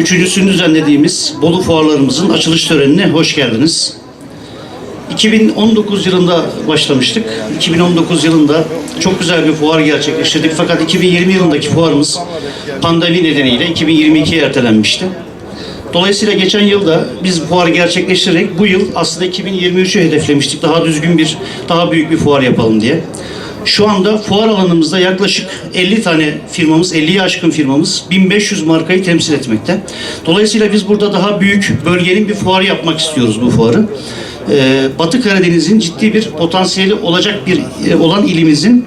üçüncüsünü düzenlediğimiz Bolu fuarlarımızın açılış törenine hoş geldiniz. 2019 yılında başlamıştık. 2019 yılında çok güzel bir fuar gerçekleştirdik. Fakat 2020 yılındaki fuarımız pandemi nedeniyle 2022'ye ertelenmişti. Dolayısıyla geçen yılda biz fuarı gerçekleştirerek bu yıl aslında 2023'ü hedeflemiştik. Daha düzgün bir, daha büyük bir fuar yapalım diye. Şu anda fuar alanımızda yaklaşık 50 tane firmamız, 50'ye aşkın firmamız 1500 markayı temsil etmekte. Dolayısıyla biz burada daha büyük bölgenin bir fuarı yapmak istiyoruz bu fuarı. Ee, Batı Karadeniz'in ciddi bir potansiyeli olacak bir e, olan ilimizin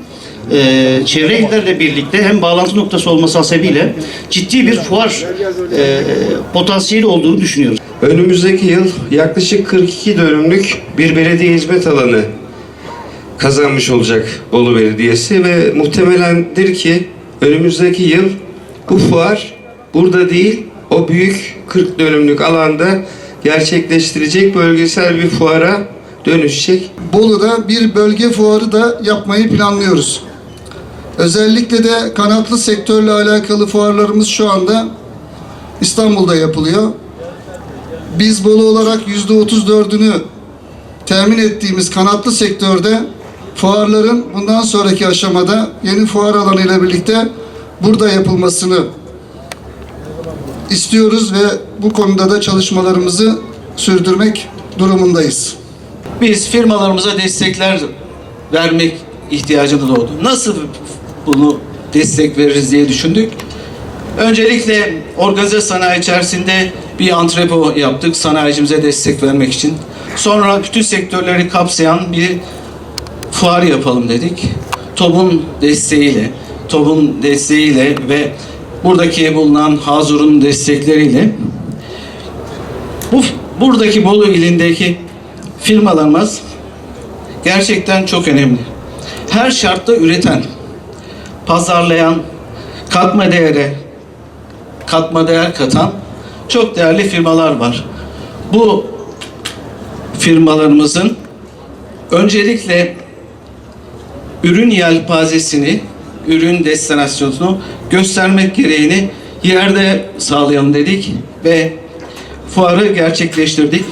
e, çevre illerle birlikte hem bağlantı noktası olması hasebiyle ciddi bir fuar e, potansiyeli olduğunu düşünüyoruz. Önümüzdeki yıl yaklaşık 42 dönümlük bir belediye hizmet alanı kazanmış olacak Bolu Belediyesi ve muhtemelendir ki önümüzdeki yıl bu fuar burada değil o büyük 40 dönümlük alanda gerçekleştirecek bölgesel bir fuara dönüşecek. Bolu'da bir bölge fuarı da yapmayı planlıyoruz. Özellikle de kanatlı sektörle alakalı fuarlarımız şu anda İstanbul'da yapılıyor. Biz Bolu olarak yüzde otuz dördünü temin ettiğimiz kanatlı sektörde fuarların bundan sonraki aşamada yeni fuar alanı ile birlikte burada yapılmasını istiyoruz ve bu konuda da çalışmalarımızı sürdürmek durumundayız. biz firmalarımıza destekler vermek ihtiyacımız oldu. Nasıl bunu destek veririz diye düşündük. Öncelikle organize sanayi içerisinde bir antrepo yaptık sanayicimize destek vermek için. Sonra bütün sektörleri kapsayan bir fuar yapalım dedik. TOB'un desteğiyle, TOB'un desteğiyle ve buradaki bulunan Hazur'un destekleriyle bu buradaki Bolu ilindeki firmalarımız gerçekten çok önemli. Her şartta üreten, pazarlayan, katma değere, katma değer katan çok değerli firmalar var. Bu firmalarımızın öncelikle ürün yelpazesini, ürün destinasyonunu göstermek gereğini yerde sağlayalım dedik ve fuarı gerçekleştirdik.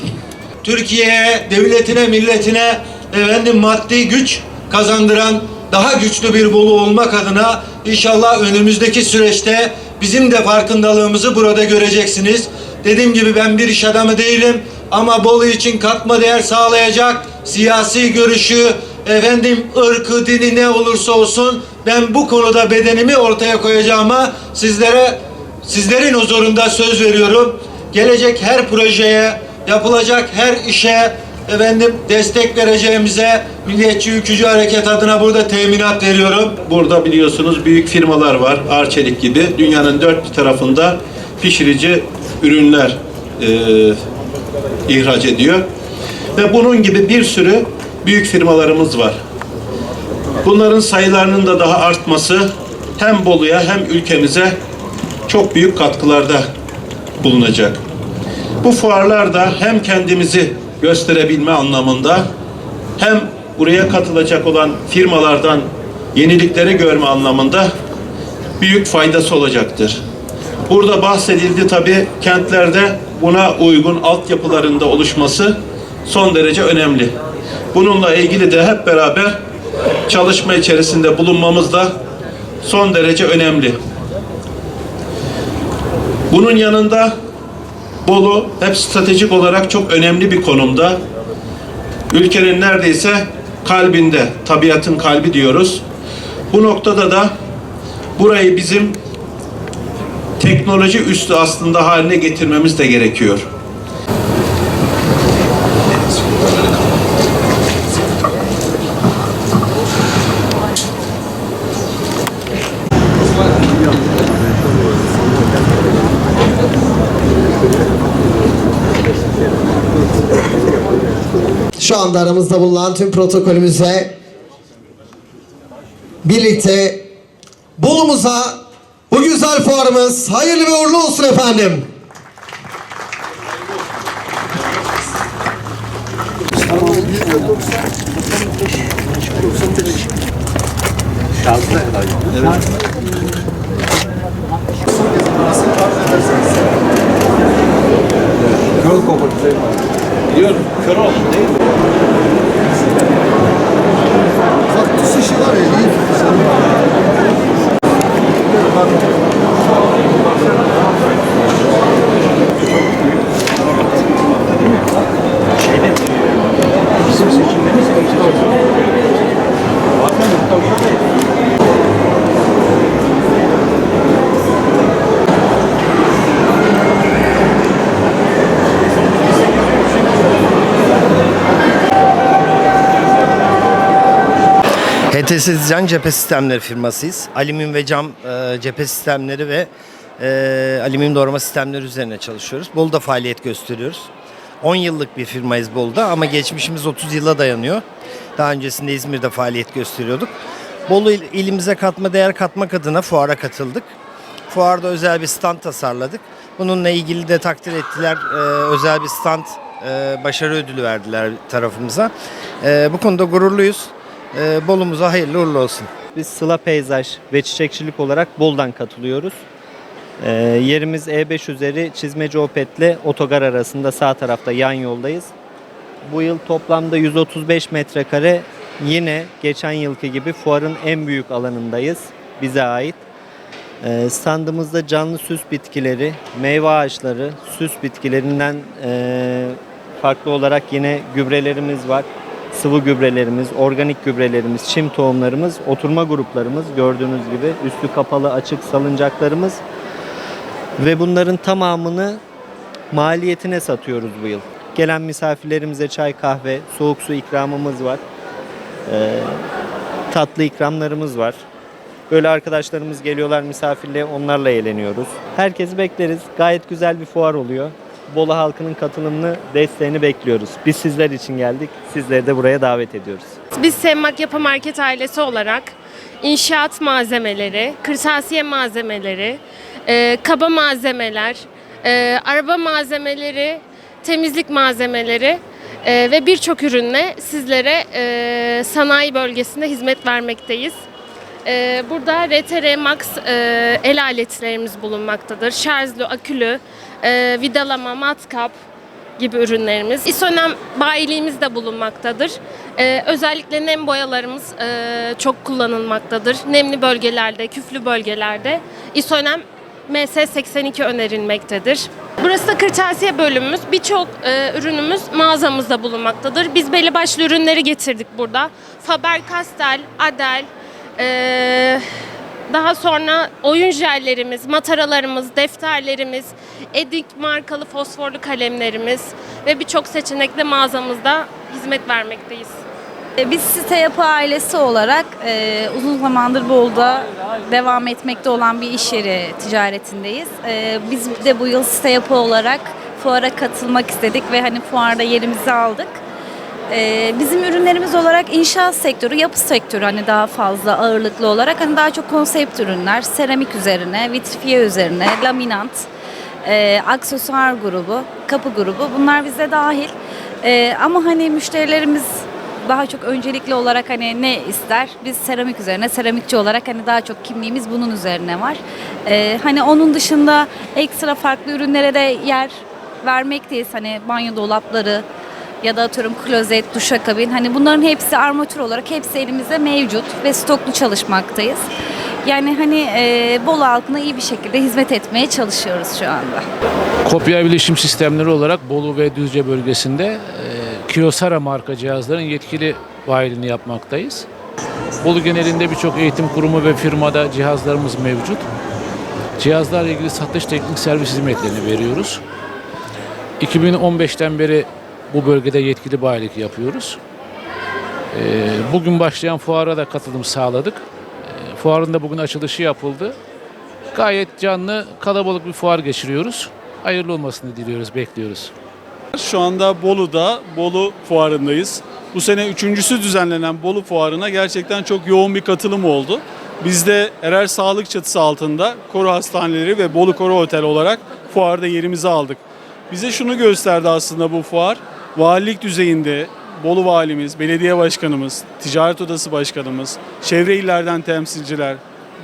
Türkiye'ye, devletine, milletine efendim maddi güç kazandıran daha güçlü bir Bolu olmak adına inşallah önümüzdeki süreçte bizim de farkındalığımızı burada göreceksiniz. Dediğim gibi ben bir iş adamı değilim ama Bolu için katma değer sağlayacak siyasi görüşü, efendim ırkı, dini ne olursa olsun ben bu konuda bedenimi ortaya koyacağıma sizlere sizlerin huzurunda söz veriyorum. Gelecek her projeye, yapılacak her işe efendim destek vereceğimize Milliyetçi Ülkücü Hareket adına burada teminat veriyorum. Burada biliyorsunuz büyük firmalar var, Arçelik gibi. Dünyanın dört tarafında pişirici ürünler e, ihraç ediyor. Ve bunun gibi bir sürü büyük firmalarımız var. Bunların sayılarının da daha artması hem Bolu'ya hem ülkemize çok büyük katkılarda bulunacak. Bu fuarlar da hem kendimizi gösterebilme anlamında hem buraya katılacak olan firmalardan yenilikleri görme anlamında büyük faydası olacaktır. Burada bahsedildi tabi kentlerde buna uygun altyapılarında oluşması son derece önemli. Bununla ilgili de hep beraber çalışma içerisinde bulunmamız da son derece önemli. Bunun yanında Bolu hep stratejik olarak çok önemli bir konumda. Ülkenin neredeyse kalbinde, tabiatın kalbi diyoruz. Bu noktada da burayı bizim teknoloji üstü aslında haline getirmemiz de gerekiyor. Şu anda aramızda bulunan tüm protokolümüze birlikte Bolumuza bu güzel fuarımız hayırlı ve uğurlu olsun efendim. 네, 그런 거 걸리세요. 이건 별로 없네. Dizayn Cephe Sistemleri firmasıyız. Alüminyum ve cam e, cephe sistemleri ve e, alüminyum doğrama sistemleri üzerine çalışıyoruz. Bolu'da faaliyet gösteriyoruz. 10 yıllık bir firmayız Bolu'da ama geçmişimiz 30 yıla dayanıyor. Daha öncesinde İzmir'de faaliyet gösteriyorduk. Bolu il- ilimize katma değer katmak adına fuara katıldık. Fuarda özel bir stand tasarladık. Bununla ilgili de takdir ettiler. e, özel bir stand e, başarı ödülü verdiler tarafımıza. E, bu konuda gururluyuz. E, Bolumuza hayırlı uğurlu olsun. Biz Sıla Peyzaj ve Çiçekçilik olarak Bol'dan katılıyoruz. Ee, yerimiz E5 üzeri Çizmeci Opet'le otogar arasında sağ tarafta yan yoldayız. Bu yıl toplamda 135 metrekare yine geçen yılki gibi fuarın en büyük alanındayız. Bize ait. Ee, standımızda canlı süs bitkileri, meyve ağaçları, süs bitkilerinden ee, farklı olarak yine gübrelerimiz var. Sıvı gübrelerimiz, organik gübrelerimiz, çim tohumlarımız, oturma gruplarımız gördüğünüz gibi üstü kapalı açık salıncaklarımız ve bunların tamamını maliyetine satıyoruz bu yıl. Gelen misafirlerimize çay, kahve, soğuk su ikramımız var. Ee, tatlı ikramlarımız var. Böyle arkadaşlarımız geliyorlar misafirliğe onlarla eğleniyoruz. Herkesi bekleriz. Gayet güzel bir fuar oluyor. Bolu halkının katılımını, desteğini bekliyoruz. Biz sizler için geldik. Sizleri de buraya davet ediyoruz. Biz Semmak Yapı Market ailesi olarak inşaat malzemeleri, kırtasiye malzemeleri, e, kaba malzemeler, e, araba malzemeleri, temizlik malzemeleri e, ve birçok ürünle sizlere e, sanayi bölgesinde hizmet vermekteyiz. E, burada RTR Max e, el aletlerimiz bulunmaktadır. Şarjlı, akülü, e, vidalama, matkap, gibi ürünlerimiz. İsonem bayiliğimiz de bulunmaktadır. Ee, özellikle nem boyalarımız e, çok kullanılmaktadır. Nemli bölgelerde, küflü bölgelerde İsonem MS82 önerilmektedir. Burası da kırtasiye bölümümüz. Birçok e, ürünümüz mağazamızda bulunmaktadır. Biz belli başlı ürünleri getirdik burada. Faber-Castell, Adel, e, daha sonra oyun jellerimiz, mataralarımız, defterlerimiz, Edik markalı fosforlu kalemlerimiz ve birçok seçenekle mağazamızda hizmet vermekteyiz. E, Biz site yapı ailesi olarak e, uzun zamandır Bolu'da devam etmekte olan bir iş yeri ticaretindeyiz. E, biz de bu yıl site yapı olarak fuara katılmak istedik ve hani fuarda yerimizi aldık. E, bizim ürünlerimiz olarak inşaat sektörü, yapı sektörü hani daha fazla ağırlıklı olarak hani daha çok konsept ürünler, seramik üzerine, vitrifiye üzerine, laminant, e, aksesuar grubu, kapı grubu bunlar bize dahil. E, ama hani müşterilerimiz daha çok öncelikli olarak hani ne ister? Biz seramik üzerine, seramikçi olarak hani daha çok kimliğimiz bunun üzerine var. E, hani onun dışında ekstra farklı ürünlere de yer vermekteyiz. Hani banyo dolapları ya da atıyorum klozet, duşakabin. Hani bunların hepsi armatür olarak hepsi elimizde mevcut ve stoklu çalışmaktayız. Yani hani e, Bolu halkına iyi bir şekilde hizmet etmeye çalışıyoruz şu anda. Kopya bilişim sistemleri olarak Bolu ve Düzce bölgesinde e, Kyocera marka cihazların yetkili bayiliğini yapmaktayız. Bolu genelinde birçok eğitim kurumu ve firmada cihazlarımız mevcut. Cihazlarla ilgili satış teknik servis hizmetlerini veriyoruz. 2015'ten beri bu bölgede yetkili bayilik yapıyoruz. E, Bugün başlayan fuara da katılım sağladık. E, Fuarın da bugün açılışı yapıldı. Gayet canlı, kalabalık bir fuar geçiriyoruz. Hayırlı olmasını diliyoruz, bekliyoruz. Şu anda Bolu'da, Bolu Fuarı'ndayız. Bu sene üçüncüsü düzenlenen Bolu Fuarı'na gerçekten çok yoğun bir katılım oldu. Biz de Erer Sağlık çatısı altında Koru Hastaneleri ve Bolu Koru Otel olarak fuarda yerimizi aldık. Bize şunu gösterdi aslında bu fuar. Valilik düzeyinde Bolu Valimiz, Belediye Başkanımız, Ticaret Odası Başkanımız, çevre illerden temsilciler,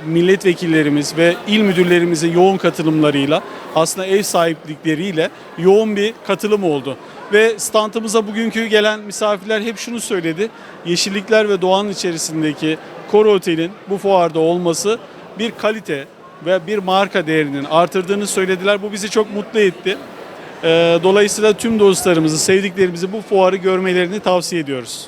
milletvekillerimiz ve il müdürlerimizin yoğun katılımlarıyla aslında ev sahiplikleriyle yoğun bir katılım oldu. Ve standımıza bugünkü gelen misafirler hep şunu söyledi. Yeşillikler ve doğanın içerisindeki Koro Otel'in bu fuarda olması bir kalite ve bir marka değerinin artırdığını söylediler. Bu bizi çok mutlu etti. Ee, Dolayısıyla tüm dostlarımızı, sevdiklerimizi bu fuarı görmelerini tavsiye ediyoruz.